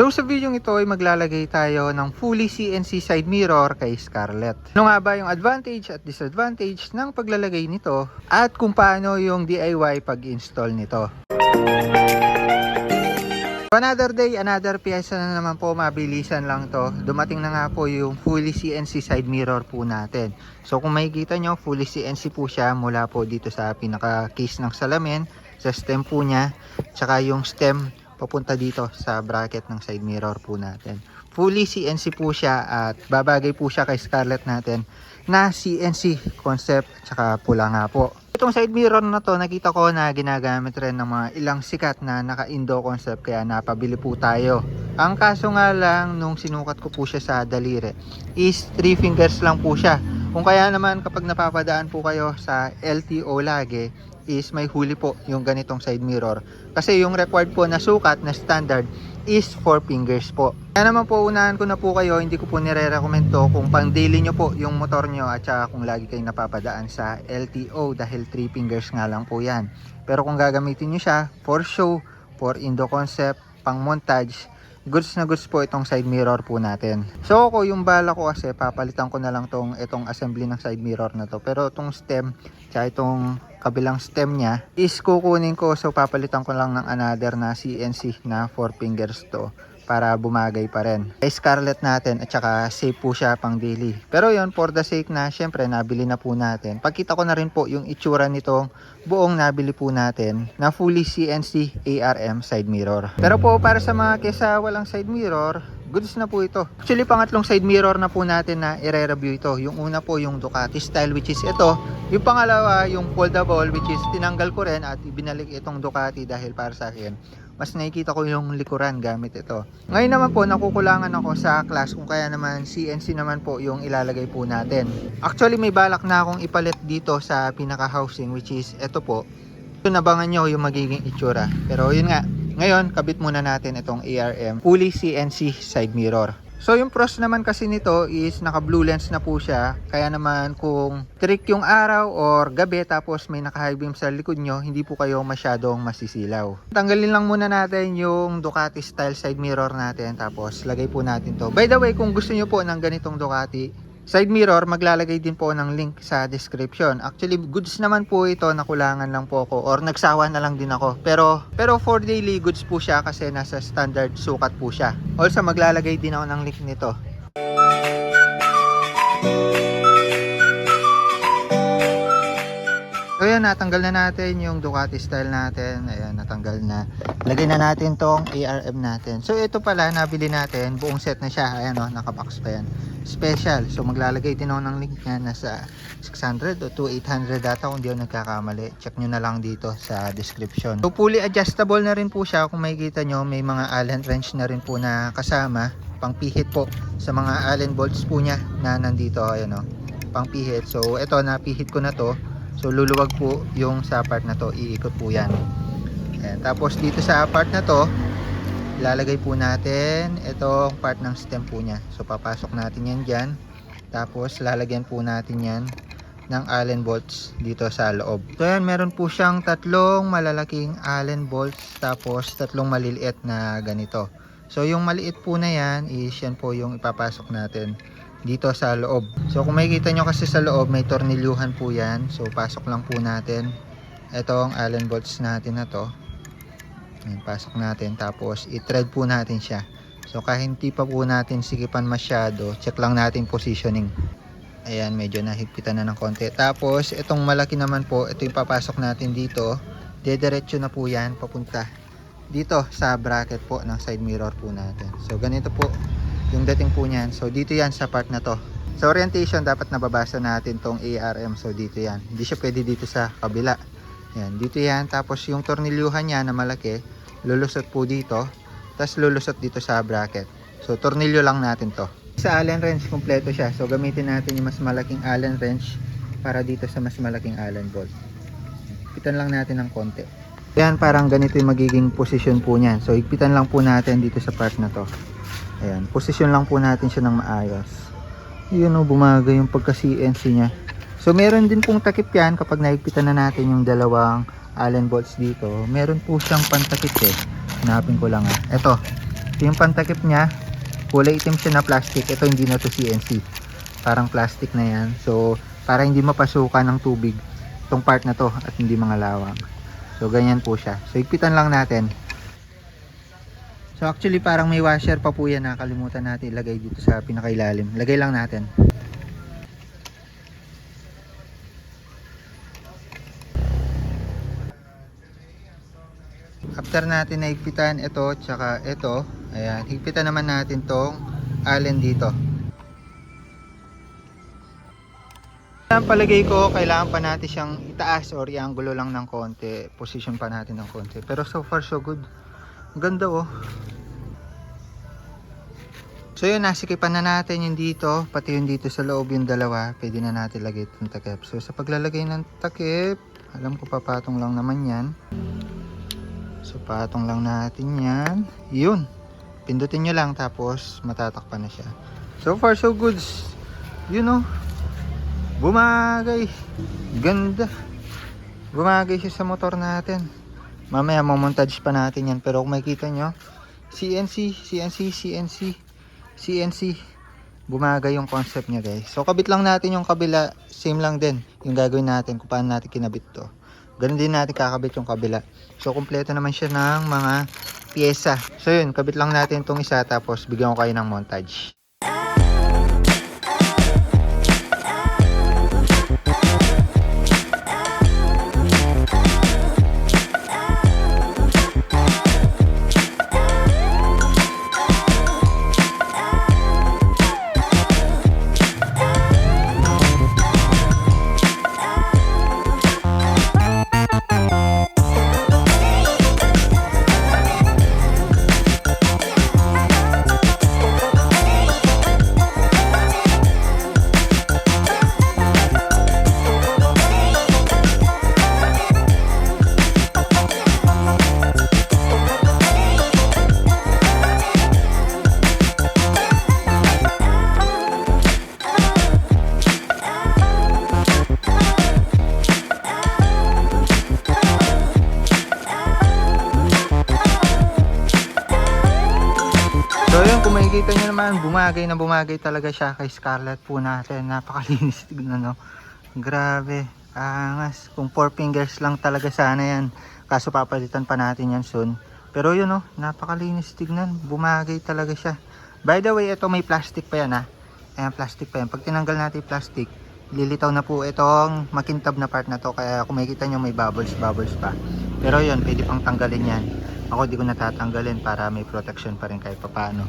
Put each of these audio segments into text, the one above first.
So sa video ito ay maglalagay tayo ng fully CNC side mirror kay Scarlett. Ano nga ba yung advantage at disadvantage ng paglalagay nito at kung paano yung DIY pag-install nito. Another day, another pyesa na naman po, mabilisan lang to. Dumating na nga po yung fully CNC side mirror po natin. So kung makikita nyo, fully CNC po siya mula po dito sa pinaka-case ng salamin, sa stem po niya, tsaka yung stem papunta dito sa bracket ng side mirror po natin. Fully CNC po siya at babagay po siya kay Scarlett natin na CNC concept tsaka pula nga po. Itong side mirror na to nakita ko na ginagamit rin ng mga ilang sikat na naka-indo concept kaya napabili po tayo. Ang kaso nga lang nung sinukat ko po siya sa daliri is 3 fingers lang po siya. Kung kaya naman kapag napapadaan po kayo sa LTO lagi is may huli po yung ganitong side mirror. Kasi yung required po na sukat na standard is 4 fingers po. Kaya naman po unahan ko na po kayo, hindi ko po nire-recommend to kung pang daily nyo po yung motor nyo at saka kung lagi kayo napapadaan sa LTO dahil 3 fingers nga lang po yan. Pero kung gagamitin nyo siya for show, for indo concept, pang montage, goods na goods po itong side mirror po natin. So ako yung bala ko kasi papalitan ko na lang tong itong assembly ng side mirror na to. Pero itong stem, tsaka itong kabilang stem niya is kukunin ko so papalitan ko lang ng another na CNC na 4 fingers to para bumagay pa rin. Kay Scarlett natin at saka safe po siya pang daily. Pero yon for the sake na syempre nabili na po natin. Pagkita ko na rin po yung itsura nitong buong nabili po natin na fully CNC ARM side mirror. Pero po para sa mga kesa walang side mirror, goods na po ito. Actually, pangatlong side mirror na po natin na i-review ito. Yung una po yung Ducati style which is ito. Yung pangalawa, yung foldable which is tinanggal ko rin at ibinalik itong Ducati dahil para sa akin mas nakikita ko yung likuran gamit ito. Ngayon naman po, nakukulangan ako sa class kung kaya naman CNC naman po yung ilalagay po natin. Actually, may balak na akong ipalit dito sa pinaka-housing which is ito po. Ito nabangan nyo yung magiging itsura. Pero yun nga, ngayon, kabit muna natin itong ARM fully CNC side mirror. So yung pros naman kasi nito is naka blue lens na po siya. Kaya naman kung trick yung araw or gabi tapos may naka high beam sa likod nyo, hindi po kayo masyadong masisilaw. Tanggalin lang muna natin yung Ducati style side mirror natin tapos lagay po natin to. By the way, kung gusto nyo po ng ganitong Ducati side mirror, maglalagay din po ng link sa description. Actually, goods naman po ito, nakulangan lang po ako or nagsawa na lang din ako. Pero pero for daily goods po siya kasi nasa standard sukat po siya. Also, maglalagay din ako ng link nito. So yan, natanggal na natin yung Ducati style natin. Ayan, natanggal na. Lagay na natin tong ARM natin. So ito pala, nabili natin. Buong set na siya. Ayan o, nakabox pa yan. Special. So maglalagay din ako ng link niya. Nasa 600 o 2800 data kung di ako nagkakamali. Check nyo na lang dito sa description. So fully adjustable na rin po siya. Kung makikita nyo, may mga Allen wrench na rin po na kasama. Pangpihit po sa mga Allen bolts po niya na nandito. Ayan o, pangpihit. So ito, napihit ko na to. So luluwag po yung sa part na to, iikot po yan. Ayan. Tapos dito sa part na to, ilalagay po natin itong part ng stem po niya. So papasok natin yan dyan. Tapos lalagyan po natin yan ng Allen bolts dito sa loob. So yan, meron po siyang tatlong malalaking Allen bolts tapos tatlong maliliit na ganito. So yung maliit po na yan is yan po yung ipapasok natin dito sa loob. So kung makikita nyo kasi sa loob may tornilyuhan po yan. So pasok lang po natin itong Allen bolts natin na to. Ayan, pasok natin tapos i-thread po natin siya. So kahit hindi pa po natin sikipan masyado, check lang natin positioning. Ayan, medyo nahigpitan na ng konti. Tapos itong malaki naman po, ito yung papasok natin dito. Dediretso na po yan papunta dito sa bracket po ng side mirror po natin. So ganito po yung dating po niyan. So dito yan sa part na to. Sa orientation dapat nababasa natin tong ARM. So dito yan. Hindi siya pwede dito sa kabila. Yan, dito yan. Tapos yung tornilyuhan niya na malaki, lulusot po dito. Tapos lulusot dito sa bracket. So tornilyo lang natin to. Sa Allen wrench, kompleto siya. So gamitin natin yung mas malaking Allen wrench para dito sa mas malaking Allen bolt. Pitan lang natin ng konti. Yan, parang ganito yung magiging posisyon po niyan. So, igpitan lang po natin dito sa part na to. Ayan, posisyon lang po natin siya ng maayos. Yun o, bumagay yung pagka-CNC niya. So, meron din pong takip yan kapag naigpitan na natin yung dalawang Allen bolts dito. Meron po siyang pantakip eh. Hanapin ko lang ah. Ito. yung pantakip niya, kulay itim siya na plastic. Ito hindi na to CNC. Parang plastic na yan. So, para hindi mapasukan ng tubig itong part na to at hindi mga lawang. So, ganyan po siya. So, higpitan lang natin. So, actually, parang may washer pa po yan. Nakalimutan natin ilagay dito sa pinakailalim. Lagay lang natin. After natin na higpitan ito, tsaka ito, ayan, higpitan naman natin tong allen dito. Ang palagay ko, kailangan pa natin siyang itaas or i-angulo lang ng konti. Position pa natin ng konti. Pero so far so good. Ganda oh. So yun, nasikipan na natin yung dito, pati yung dito sa loob yung dalawa, pwede na natin lagay itong takip. So sa paglalagay ng takip, alam ko papatong lang naman yan. So patong lang natin yan. Yun. Pindutin nyo lang tapos matatakpan na siya. So far so good. You know. Bumagay. Ganda. Bumagay siya sa motor natin. Mamaya mamontage pa natin yan. Pero kung makikita nyo, CNC, CNC, CNC, CNC. Bumagay yung concept niya guys. So kabit lang natin yung kabila. Same lang din yung gagawin natin kung paano natin kinabit to. Ganun din natin kakabit yung kabila. So, kumpleto naman siya ng mga pyesa. So, yun. Kabit lang natin itong isa tapos bigyan ko kayo ng montage. Makikita nyo naman, bumagay na bumagay talaga siya kay Scarlett po natin. Napakalinis tignan no. Grabe, angas. Kung 4 fingers lang talaga sana yan. Kaso papalitan pa natin yan soon. Pero yun no, napakalinis tignan. Bumagay talaga siya. By the way, ito may plastic pa yan ha. Ayan, plastic pa yan. Pag tinanggal natin plastic, lilitaw na po itong makintab na part na to. Kaya kung makikita nyo may bubbles, bubbles pa. Pero yun, pwede pang tanggalin yan. Ako di ko natatanggalin para may protection pa rin kahit papano.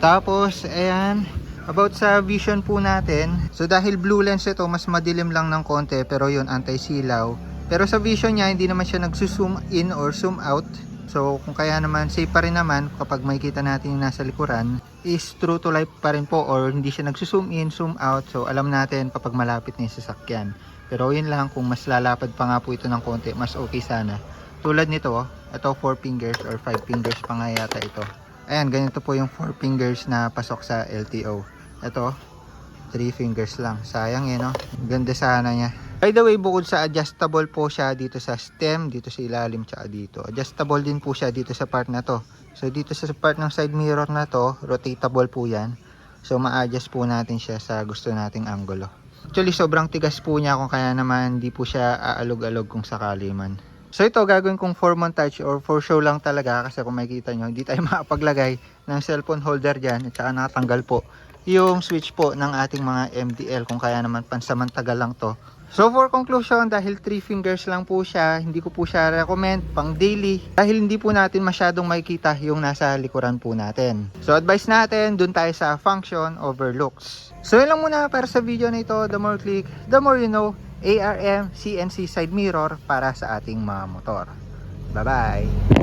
Tapos, ayan, about sa vision po natin. So dahil blue lens ito, mas madilim lang ng konti pero yun anti-silaw. Pero sa vision niya, hindi naman siya nagsusum in or zoom out. So kung kaya naman, safe pa rin naman kapag makikita natin yung nasa likuran, is true to life pa rin po or hindi siya nagsusum in, zoom out. So alam natin kapag malapit na yung sasakyan. Pero yun lang, kung mas lalapad pa nga po ito ng konti, mas okay sana. Tulad nito, oh, ito 4 fingers or 5 fingers pa nga yata ito. Ayan, ganito po yung 4 fingers na pasok sa LTO. Ito, 3 fingers lang. Sayang eh, no? Ganda sana niya. By the way, bukod sa adjustable po siya dito sa stem, dito sa ilalim, tsaka dito. Adjustable din po siya dito sa part na to. So, dito sa part ng side mirror na to, rotatable po yan. So, ma-adjust po natin siya sa gusto nating angulo. Actually, sobrang tigas po niya kung kaya naman di po siya aalog-alog kung sakali man. So ito gagawin kong for montage or for show lang talaga kasi kung makikita nyo hindi tayo makapaglagay ng cellphone holder dyan at saka nakatanggal po yung switch po ng ating mga MDL kung kaya naman pansamantagal lang to. So for conclusion dahil 3 fingers lang po siya hindi ko po siya recommend pang daily dahil hindi po natin masyadong makikita yung nasa likuran po natin. So advice natin dun tayo sa function over looks. So yun lang muna para sa video na ito. The more click, the more you know. ARM CNC side mirror para sa ating mga motor. Bye-bye!